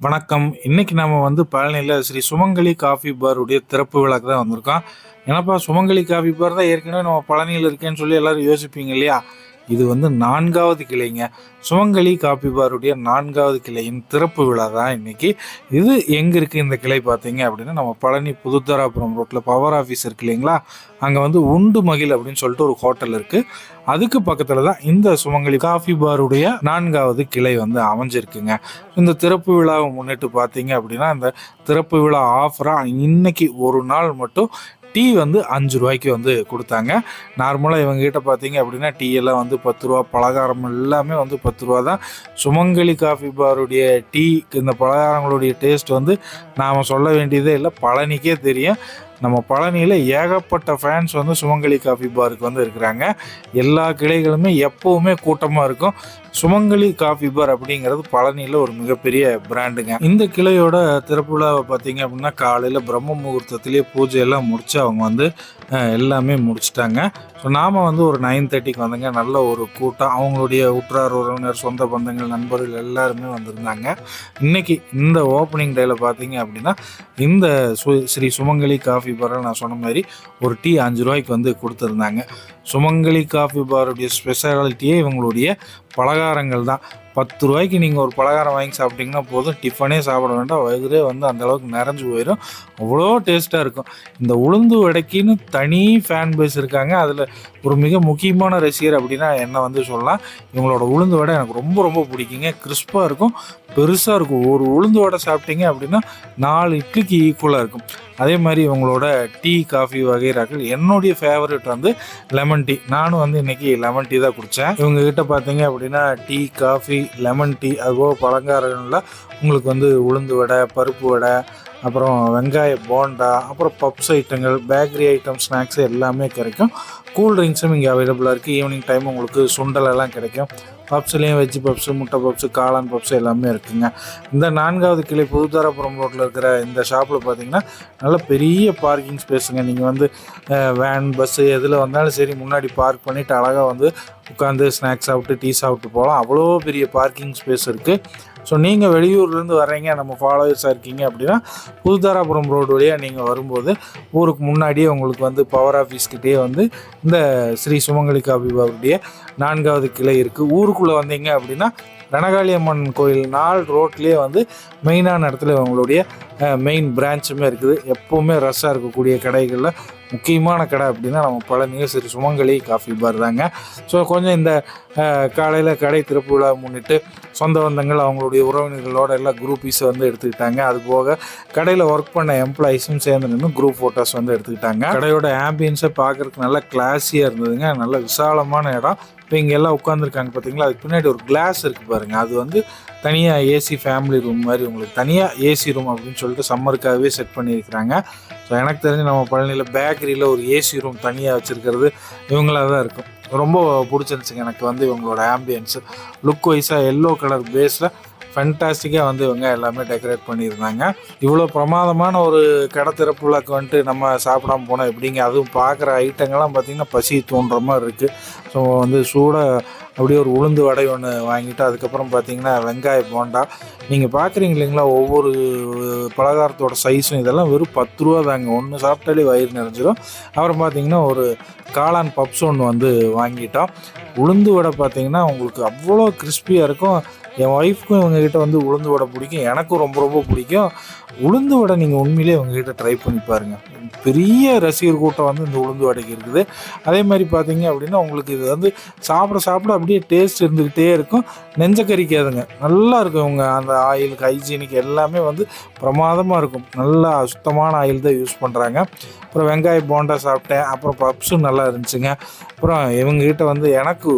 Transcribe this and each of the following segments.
வணக்கம். இன்னைக்கு நம்ம வந்து பழனியில் ஸ்ரீ சுமங்கலி காஃபி பாருடைய திறப்பு விழாக்கு தான் வந்திருக்கோம். ஏன்னாப்பா சுமங்கலி காஃபி பார் தான் ஏற்கனவே நம்ம பழனியில் இருக்கேன்னு சொல்லி எல்லாரும் யோசிப்பீங்க இல்லையா? இது வந்து நான்காவது கிளைங்க. சுமங்கலி காப்பி பாருடைய நான்காவது கிளையின் திறப்பு விழா தான் இன்னைக்கு. இது எங்கே இருக்குது இந்த கிளை பார்த்தீங்க அப்படின்னா நம்ம பழனி புதுத்தராபுரம் ரோட்டில் பவர் ஆஃபீஸ் இருக்கு இல்லைங்களா? அங்கே வந்து உண்டு மகிழ் அப்படின்னு சொல்லிட்டு ஒரு ஹோட்டல் இருக்குது அதுக்கு பக்கத்தில் தான் இந்த சுமங்கலி காஃபி பாருடைய நான்காவது கிளை வந்து அமைஞ்சிருக்குங்க. இந்த திறப்பு விழாவை முன்னிட்டு பார்த்தீங்க அப்படின்னா இந்த திறப்பு விழா ஆஃபராக இன்னைக்கு ஒரு நாள் மட்டும் டீ வந்து அஞ்சு ரூபாய்க்கு வந்து கொடுத்தாங்க. நார்மலாக இவங்ககிட்ட பார்த்தீங்க அப்படின்னா டீ எல்லாம் வந்து பத்து ரூபா பலகாரம் எல்லாமே வந்து பத்து ரூபா தான். சுமங்கலி காஃபி பாருடைய டீ இந்த பலகாரங்களுடைய டேஸ்ட் வந்து நாம் சொல்ல வேண்டியதே இல்லை. பழனிக்கே தெரியும். நம்ம பழனியில் ஏகப்பட்ட ஃபேன்ஸ் வந்து சுமங்கலி காஃபி பாருக்கு வந்து இருக்கிறாங்க. எல்லா கிளைகளுமே எப்போவுமே கூட்டமாக இருக்கும். சுமங்கலி காஃபி பார் அப்படிங்கிறது பழனியில் ஒரு மிகப்பெரிய பிராண்டுங்க இந்த கிளையோட திறப்பு பார்த்தீங்க அப்படின்னா காலையில் பிரம்ம முகூர்த்தத்திலேயே பூஜை எல்லாம் அவங்க வந்து எல்லாமே முடிச்சிட்டாங்க. ஸோ நாம் வந்து ஒரு நைன் தேர்ட்டிக்கு வந்தங்க நல்ல ஒரு கூட்டம். அவங்களுடைய உற்றார் உறவினர் சொந்த பந்தங்கள் நண்பர்கள் எல்லாருமே வந்திருந்தாங்க. இன்னைக்கு இந்த ஓப்பனிங் டேயில் பார்த்தீங்க அப்படின்னா இந்த சு- ஸ்ரீ சுமங்கலி காஃபி பாரில் நான் சொன்ன மாதிரி ஒரு டீ அஞ்சு ரூபாய்க்கு வந்து கொடுத்துருந்தாங்க. சுமங்கலி காஃபி பாருடைய ஸ்பெஷாலிட்டியே இவங்களுடைய பலகாரங்கள் தான். பத்து ரூபாய்க்கு நீங்கள் ஒரு பலகாரம் வாங்கி சாப்பிட்டீங்கன்னா போதும். டிஃபனே சாப்பிட வேண்டாம். வயிறே வந்து அந்த அளவுக்கு நிறைஞ்சு போயிடும் அவ்வளோ டேஸ்ட்டாக இருக்கும். இந்த உளுந்து வடைக்குன்னு தனி ஃபேன் பேஸ் இருக்காங்க. அதில் ஒரு மிக முக்கியமான ரசிகர் அப்படின்னா என்ன வந்து சொல்லலாம். இவங்களோட உளுந்து வடை எனக்கு ரொம்ப ரொம்ப பிடிக்குங்க. கிறிஸ்பாக இருக்கும் பெருசாக இருக்கும். ஒரு உளுந்து வடை சாப்பிட்டீங்க அப்படின்னா நாலு இட்லிக்கு ஈக்குவலாக இருக்கும். அதே மாதிரி இவங்களோட டீ காஃபி வகைராக்கள் என்னுடைய ஃபேவரட் வந்து லெமன் டீ நானும் வந்து இன்றைக்கி லெமன் டீ தான் குடித்தேன் இவங்க கிட்ட பார்த்தீங்க அப்படின்னா டீ காஃபி லெமன் டீ அதுபோக பழங்காரங்களில் உங்களுக்கு வந்து உளுந்து வடை பருப்பு வடை அப்புறம் வெங்காய போண்டா அப்புறம் பப்ஸ் ஐட்டங்கள் பேக்கரி ஐட்டம் ஸ்நாக்ஸ் எல்லாமே கிடைக்கும். கூல் ட்ரிங்க்ஸும் இங்கே அவைலபிளாக இருக்குது ஈவினிங் டைம் உங்களுக்கு சுண்டலெல்லாம் கிடைக்கும். பப்ஸ்லேயும் வெஜ் பப்ஸு முட்டை பப்ஸு காளான் பப்ஸு எல்லாமே இருக்குங்க. இந்த நான்காவது கிளை புதுதாராபுரம் ரோட்டில் இருக்கிற இந்த ஷாப்பில் பார்த்தீங்கன்னா நல்ல பெரிய பார்க்கிங் ஸ்பேஸுங்க நீங்கள் வந்து வேன் பஸ்ஸு எதில் வந்தாலும் சரி முன்னாடி பார்க் பண்ணிவிட்டு அழகாக வந்து உட்காந்து ஸ்நாக்ஸ் சாப்பிட்டு டீ சாப்பிட்டு போகலாம். அவ்வளோ பெரிய பார்க்கிங் ஸ்பேஸ் இருக்குது ஸோ நீங்கள் வெளியூர்லேருந்து வர்றீங்க நம்ம ஃபாலோவர்ஸாக இருக்கீங்க அப்படின்னா புதுதாராபுரம் ரோடு வழியாக நீங்கள் வரும்போது ஊருக்கு முன்னாடியே உங்களுக்கு வந்து பவர் ஆஃபீஸ்கிட்டே வந்து இந்த ஸ்ரீ சுமங்கலி காபிபாவுடைய நான்காவது கிளை இருக்குது ஊருக்குள்ளே வந்தீங்க அப்படின்னா ரணகாளியம்மன் கோயில் நாள் ரோட்லேயே வந்து மெயினான இடத்துல உங்களுடைய மெயின் பிரான்ச்சுமே இருக்குது. எப்போவுமே ரஷ்ஷாக இருக்கக்கூடிய கடைகளில் முக்கியமான கடை அப்படின்னா நம்ம பழனியில் சிறு சுமங்கலி காஃபி பார் தாங்க. ஸோ கொஞ்சம் இந்த காலையில் கடை திறப்பு விழா முன்னிட்டு சொந்த பந்தங்கள் அவங்களுடைய உறவினர்களோட எல்லாம் குரூப்பீஸை வந்து எடுத்துக்கிட்டாங்க. அது போக கடையில் ஒர்க் பண்ண எம்ப்ளாயிஸும் சேர்ந்து நின்று குரூப் ஃபோட்டோஸ் வந்து எடுத்துக்கிட்டாங்க. கடையோட ஆம்பியன்ஸை பார்க்கறதுக்கு நல்லா கிளாஸியாக இருந்ததுங்க. நல்ல விசாலமான இடம். இப்போ இங்கே எல்லாம் உட்காந்துருக்காங்க பார்த்தீங்களா அதுக்கு பின்னாடி ஒரு கிளாஸ் இருக்குது பாருங்கள் அது வந்து தனியாக ஏசி ஃபேமிலி ரூம் மாதிரி உங்களுக்கு தனியாக ஏசி ரூம் அப்படின்னு சொல்லிட்டு சம்மருக்காகவே செட் பண்ணியிருக்கிறாங்க. ஸோ எனக்கு தெரிஞ்சு நம்ம பழனியில் பேக்கரியில் ஒரு ஏசி ரூம் தனியாக வச்சுருக்கிறது இவங்களாக தான் இருக்கும். ரொம்ப பிடிச்சிருந்துச்சுங்க எனக்கு வந்து இவங்களோட ஆம்பியன்ஸு லுக் வைஸாக எல்லோ கலர் பேஸில் ஃபென்டாஸ்டிக்காக வந்து இவங்க எல்லாமே டெக்கரேட் பண்ணியிருந்தாங்க. இவ்வளோ பிரமாதமான ஒரு கடை வந்துட்டு நம்ம சாப்பிடாம போனோம் எப்படிங்க? அதுவும் பார்க்குற ஐட்டங்கள்லாம் பார்த்திங்கன்னா பசி தோன்ற மாதிரி இருக்குது ஸோ வந்து சூடாக அப்படியே ஒரு உளுந்து வடை ஒன்று வாங்கிட்டு அதுக்கப்புறம் பார்த்தீங்கன்னா வெங்காய போண்டா. நீங்கள் பார்க்குறீங்க இல்லைங்களா? ஒவ்வொரு பலகாரத்தோட சைஸும் இதெல்லாம் வெறும் பத்து ரூபா தாங்க. ஒன்று சாப்பிட்டாலே வயிறு நிறைஞ்சிடும் அப்புறம் பார்த்தீங்கன்னா ஒரு காளான் பப்ஸ் ஒன்று வந்து வாங்கிட்டோம். உளுந்து வடை பார்த்திங்கன்னா உங்களுக்கு அவ்வளோ கிறிஸ்பியாக இருக்கும். என் ஒய்ஃப்க்கும் இவங்ககிட்ட வந்து உளுந்து வடை பிடிக்கும். எனக்கும் ரொம்ப ரொம்ப பிடிக்கும். உளுந்து வடை நீங்கள் உண்மையிலேயே இவங்ககிட்ட ட்ரை பண்ணி பாருங்கள் பெரிய ரசிகர் கூட்டம் வந்து இந்த உளுந்து வடைக்கு இருக்குது. அதே மாதிரி பார்த்தீங்க அப்படின்னா உங்களுக்கு இது வந்து சாப்பிட சாப்பிட அப்படியே டேஸ்ட் இருந்துக்கிட்டே இருக்கும். நெஞ்ச கறிக்காதுங்க நல்லா இருக்கும் இவங்க. அந்த ஆயிலுக்கு ஹைஜீனிக் எல்லாமே வந்து பிரமாதமாக இருக்கும். நல்லா சுத்தமான ஆயில் தான் யூஸ் பண்ணுறாங்க அப்புறம் வெங்காய போண்டா சாப்பிட்டேன். அப்புறம் பப்ஸும் நல்லா இருந்துச்சுங்க. அப்புறம் இவங்ககிட்ட வந்து எனக்கு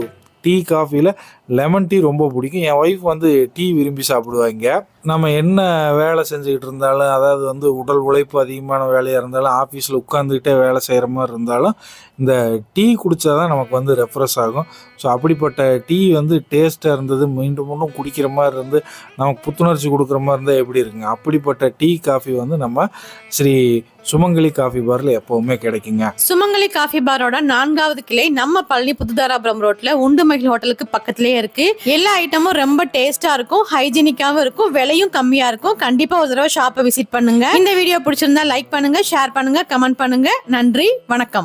டீ காஃபியில் லெமன் டீ ரொம்ப பிடிக்கும். என் ஒய்ஃப் வந்து டீ விரும்பி சாப்பிடுவாங்க. நம்ம என்ன வேலை செஞ்சுக்கிட்டு இருந்தாலும் அதாவது வந்து உடல் உழைப்பு அதிகமான வேலையாக இருந்தாலும் ஆஃபீஸில் உட்காந்துக்கிட்டே வேலை செய்கிற மாதிரி இருந்தாலும் இந்த டீ குடித்தா தான் நமக்கு வந்து ரெஃப்ரெஷ் ஆகும். ஸோ அப்படிப்பட்ட டீ வந்து டேஸ்ட்டாக இருந்தது மீண்டும் மீண்டும் குடிக்கிற மாதிரி இருந்து நமக்கு புத்துணர்ச்சி கொடுக்குற மாதிரி இருந்தால் எப்படி இருக்குங்க? அப்படிப்பட்ட டீ காஃபி வந்து நம்ம ஸ்ரீ சுமங்கலி காஃபி பாரில் எப்போவுமே கிடைக்குங்க. சுமங்கலி காஃபி பாரோட நான்காவது கிளை நம்ம பழனி புதுதாராபுரம் ரோட்ல உண்டு மகிழ் ஹோட்டலுக்கு பக்கத்துலேயே இருக்கு. எல்லா ஐட்டமும் ரொம்ப டேஸ்டா இருக்கும் ஹைஜீனிக்காவும் இருக்கும் விலையும் கம்மியா இருக்கும். கண்டிப்பா ஒரு தடவை ஷாப்பை விசிட் பண்ணுங்க. இந்த வீடியோ பிடிச்சிருந்தா லைக் பண்ணுங்க ஷேர் பண்ணுங்க கமெண்ட் பண்ணுங்க. நன்றி வணக்கம்.